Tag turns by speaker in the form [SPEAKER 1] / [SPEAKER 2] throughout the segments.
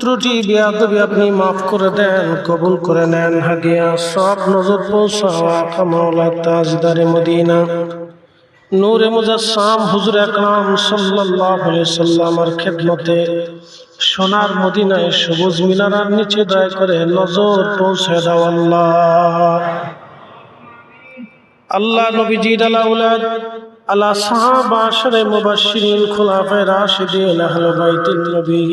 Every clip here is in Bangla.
[SPEAKER 1] ত্রুটি বিয়াদবি আপনি মাফ করে দেন, কবুল করে নেন। হাদিয়া সব নজর পৌঁছাওয়া কামাওলা তাজদারে মদিনা। নূরে মুজাসসাম হুজুর আকরাম সাল্লাল্লাহু আলাইহি সাল্লামের খেদমতে সোনার মদিনায় সবুজ মিনারার নিচে দয়া করে নজর পৌঁছে দাও আল্লাহ। আল্লাহ নবীজির আলাউলাদ আলা সাহাবা আশরে মুবাশশিরিন খুলাফায়ে রাশিদিন আহলে বাইতুন নবী।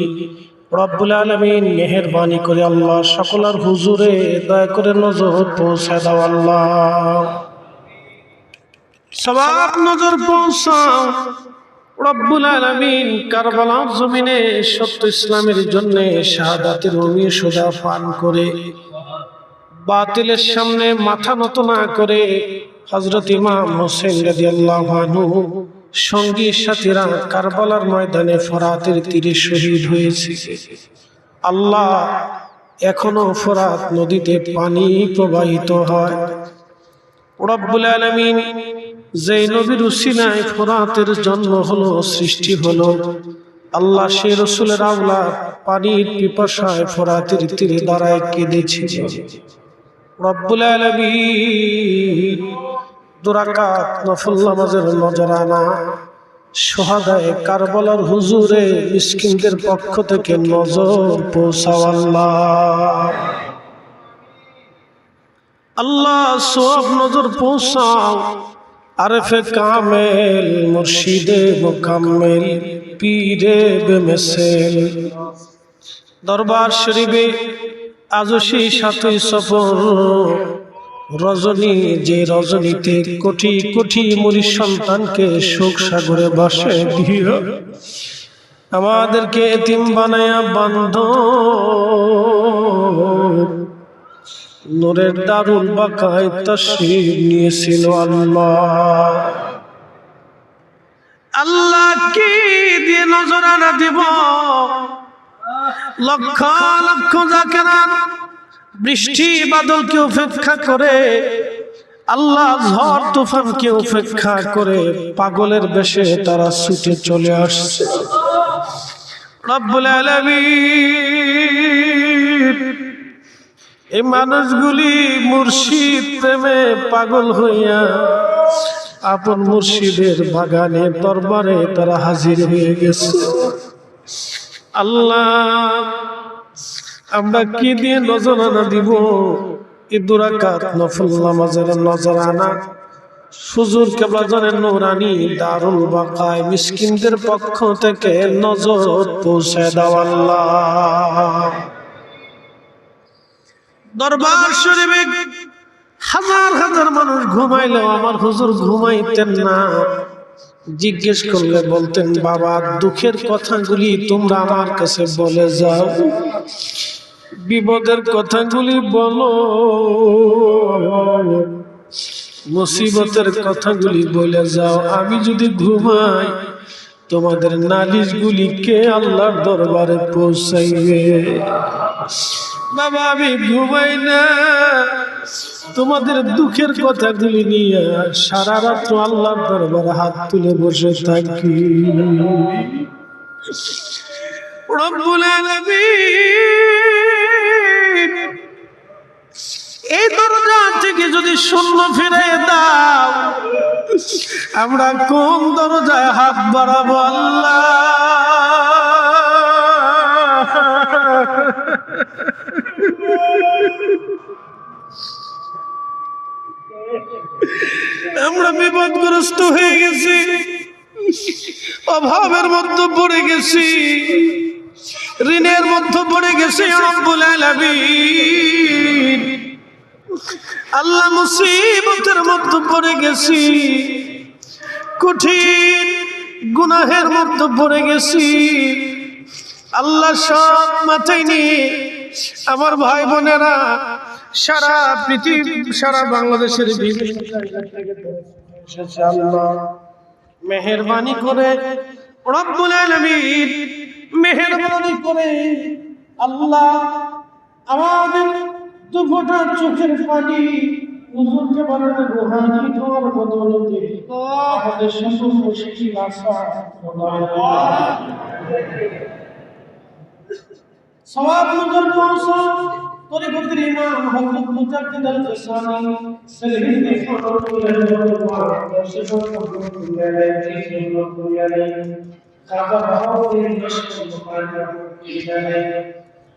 [SPEAKER 1] রব্বুল আলামিন মেহেরবানি করে আল্লাহ সকলের হুজুরে দয়া করে নজর পৌঁছে দাও আল্লাহ। সবাব নজর পৌঁছাও। রব্বুল আলামিন কারবালার জমিনে সত্য ইসলামের জন্য শাহাদাতের রুমি সোজা পান করে, বাতিলের সামনে মাথা নত না করে হজরত ইমাম হোসেন রাদিয়াল্লাহু আনহু সঙ্গী সাথীরা কারবালার ময়দানে ফরাতের তীরে শহীদ হয়েছে। আল্লাহ এখনও ফরাত নদীতে পানি প্রবাহিত হয়। যে নবীর উসিলায় ফরাতের জন্ম হলো, সৃষ্টি হলো, আল্লাহ সে রসুলের আওলা পানির পিপাসায় ফরাতের তীরে দাঁড়ায় কেঁদেছে রব্বুল আলামিন দুরাকাত নফল নামাজের নজরানা। সোহাদায় কারবালার হুজুরে মিসকিনদের পক্ষ থেকে নজর পৌঁছাও আল্লাহ। সব নজর পৌঁছাও। আরেফে কামেল, মুর্শিদে মোকাম্মেল, পীরে বেমেসেল। দরবার শরীফে আজও সেই সাতই সফর। রজনী, যে রজনীতে কোটি কোটি মুড়ি সন্তানকে শোক সাগরে বসে দিও আমাদেরকে এতিম বানায়া বান্ধ নূরের দারুল বাকায় তশরিফ নিয়েছিল আল্লাহ। আল্লাহ কি দিয়ে নজরানা দিব? লক্ষ লক্ষ জাকেরা বৃষ্টি বাদলকে উপেক্ষা করে, আল্লাহ ঝড় তুফানকে উপেক্ষা করে পাগলের বেশে তারা ছুটে চলে আসছে। রব্বুল আলামিন, এই মানুষগুলি মুর্শিদ প্রেমে পাগল হইয়া আপন মুর্শিদের বাগানে, দরবারে তারা হাজির হয়ে গেছে। আল্লাহ আমরা কি দিয়ে নজরানা দিব? এই দুরাকাত নফল নামাজের নজরানা। সুজুর কেবলা জানেন নৌরানি দারুল বাকায়। মিসকিনদের পক্ষ থেকে নজর পৌঁছে দাও আল্লাহ। দরবার শরীফে হাজার হাজার মানুষ ঘুমাইলো আমার হুজুর ঘুমাইতেন না। জিজ্ঞেস করলে বলতেন বাবা দুঃখের কথাগুলি তোমরা আমার কাছে বলে যাও। বিপদের কথাগুলি বলো। মুসিবতের কথাগুলি বলে যাও। আমি যদি ঘুমাই, তোমাদের নালিশগুলি কে আল্লাহর দরবারে পৌঁছাইবে। বাবা, আমি ঘুমাই না। তোমাদের দুঃখের কথাগুলি নিয়ে সারা রাত্র আল্লাহর দরবারে হাত তুলে বসে থাকি। রব্বুল আলামিন। এই দরজা থেকে যদি শূন্য ফিরে দাও, আমরা কোন দরজায় হাত বাড়াবো আল্লাহ? আমরা বিপদগ্রস্ত হয়ে গেছি, অভাবের মধ্যে পড়ে গেছি, ঋণের মধ্যে পড়ে গেছি রব্বুল আলামিন। আল্লাহ মুসিবতের মধ্যে পড়ে গেছি। কঠিন গুনাহের মধ্যে পড়ে গেছি। আল্লাহ সব আমার ভাই বোনেরা সারা পৃথিবী, সারা বাংলাদেশের মেহরবানি করে মেহরবানি করে আল্লাহ আমাদের দু ফোঁটা চোখের পানি, হুজুরকে বানানো রোহানি তোমার বদলতে আমাদের সকল মুশকিল আশা সওয়াব নজর পৌঁছো তরিকতের ইমাম হযরত মুজাদ্দিদ আল ফসানি সহিহ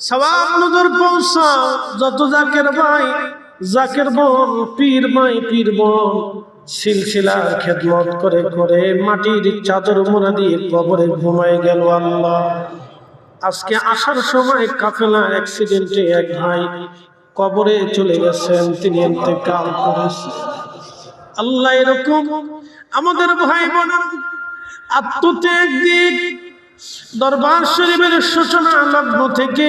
[SPEAKER 1] সবাব নজর পৌঁছা, যত জাকের ভাই, জাকের বোন, পীর মাই, পীর বোন করে মাটির চাদর মোড়া দিয়ে কবরে ঘুমায় গেল আল্লাহ। আজকে আসার সময় কাফেলা অ্যাক্সিডেন্টে এক ভাই কবরে চলে গেছেন, তিনি ইন্তেকাল করেছেন। আল্লাহ এরকম আমাদের ভাই বোন, আত্মত্যাগ দিক দরবার শরীফের সূচনা লগ্ন থেকে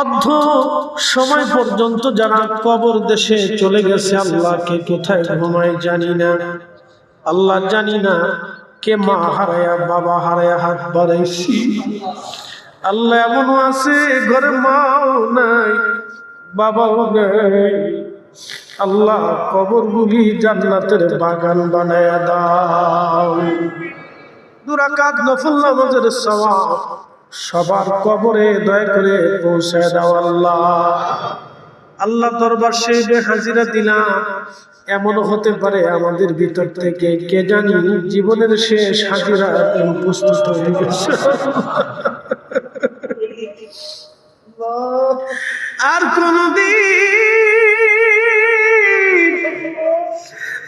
[SPEAKER 1] অর্ধ সময় পর্যন্ত যারা কবর দেশে চলে গেছে, আল্লাহকে কোথায় ঘুমায় জানি না। আল্লাহ জানি না কে মা হারায়া, বাবা হারায়া হাত বাড়াইছি। আল্লাহ এমনও আছে, ঘরে মাও নাই, বাবাও নাই। আল্লাহ কবরগুলি জান্নাতের বাগান বানায় দাও। দুরাকাত নফল নামাজের সওয়াব। সবার কবরে দয়া করে পৌঁছে দাও আল্লাহ। আল্লাহ দরবার শেষে হাজিরা দিলাম। এমন হতে পারে আমাদের ভিতর থেকে কে জানি জীবনের শেষ হাজিরা উপস্থিত হয়ে গেছে। আর কোনদিন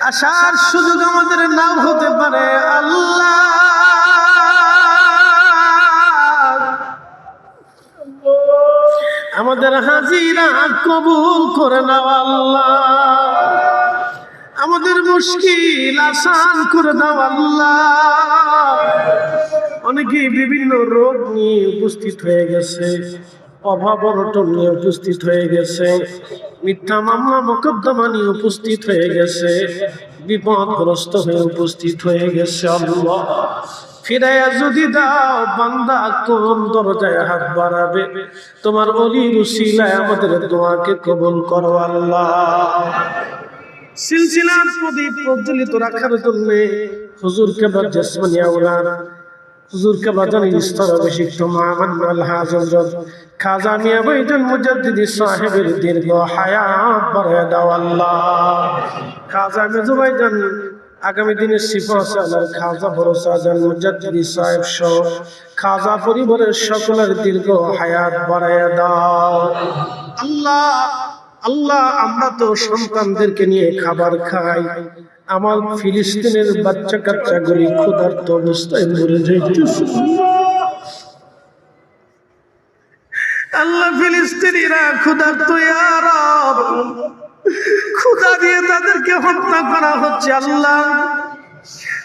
[SPEAKER 1] আসার সুযোগ আমাদের নাও হতে পারে আল্লাহ। আমাদের হাজিরা কবুল করে নাও আল্লাহ। আমাদের মুশকিল আসান করে দাও আল্লাহ। অনেকে বিভিন্ন রোগ নিয়ে উপস্থিত হয়ে গেছে, অভাব অনটন নিয়ে উপস্থিত হয়ে গেছে, মিথ্যা মামলা মোকদ্দমা নিয়ে উপস্থিত হয়ে গেছে, বিপদগ্রস্ত হয়ে উপস্থিত হয়ে গেছে আল্লাহ। ফিরাইয়া যদি দাও, বান্দা কোন দরজায় হাত বাড়াবে? তোমার অলি রুসিলায় আমাদের দোয়াকে কবুল করো আল্লাহ। সিলসিলার প্রদীপ প্রজ্বলিত রাখার জন্য হুজুরকে বজ্জাসমানিয়া উলার হুজুরকে বাজান স্তর অভিষিক্ত মাহমদ আল্লাহ হযরত খাজা মিয়া বাইতুল মুজাদ্দিদি সাহেবের দীর্ঘ হায়াত বাড়ায় দাও আল্লাহ। খাজা মেজু ভাইজান আগামী দিনে সিফা সালার খাজা, ভরসা জান মুজাদ্দিদি সাহেব সহ খাজা পরিবারের সকলের দীর্ঘ হায়াত বাড়ায় দাও। আল্লাহ আল্লাহ, আমরা তো সন্তানদেরকে নিয়ে খাবার খাই। আমার ফিলিস্তিনের বাচ্চা কাচ্চা গুলি ক্ষুধার্ত অবস্থায় মরে যাইতেছে। আল্লাহ, ফিলিস্তিনিরা ক্ষুধার্ত ইয়ারব ক্ষুধা দিয়ে তাদেরকে হত্যা করা হচ্ছে, আল্লাহ।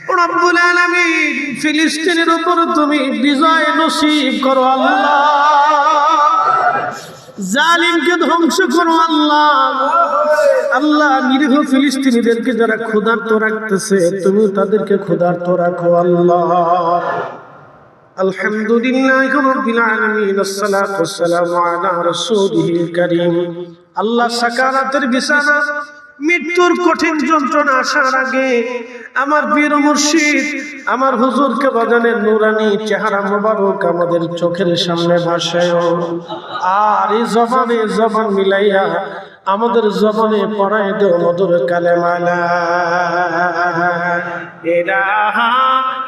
[SPEAKER 1] রব্বুল আলামিন ফিলিস্তিনের উপর তুমি বিজয় নসিব করো, আল্লাহ। জালিমকে ধ্বংস করো, আল্লাহ। আল্লাহ, নিরীহ ফিলিস্তিনিদেরকে যারা ক্ষুধার্ত রাখতেছে, তুমি তাদেরকে ক্ষুধার্ত রাখো, আল্লাহ। আলহামদুলিল্লাহ রাব্বিল আলামিন, আসসালাতু ওয়াসসালামু আলা রাসূলিল কারীম। আল্লাহ সাকারাতের বিছানা, মৃত্যুর কঠিন যন্ত্রণা আসার আগে আমার বীর মুর্শিদ, আমার হুজুরকে বাজানের নুরানি চেহারা মোবারক আমাদের চোখের সামনে ভাসায়। আর এই জবানে জবান মিলাইয়া আমাদের জবানে পড়ায় দেও মধুর কালেমালা। ইলাহা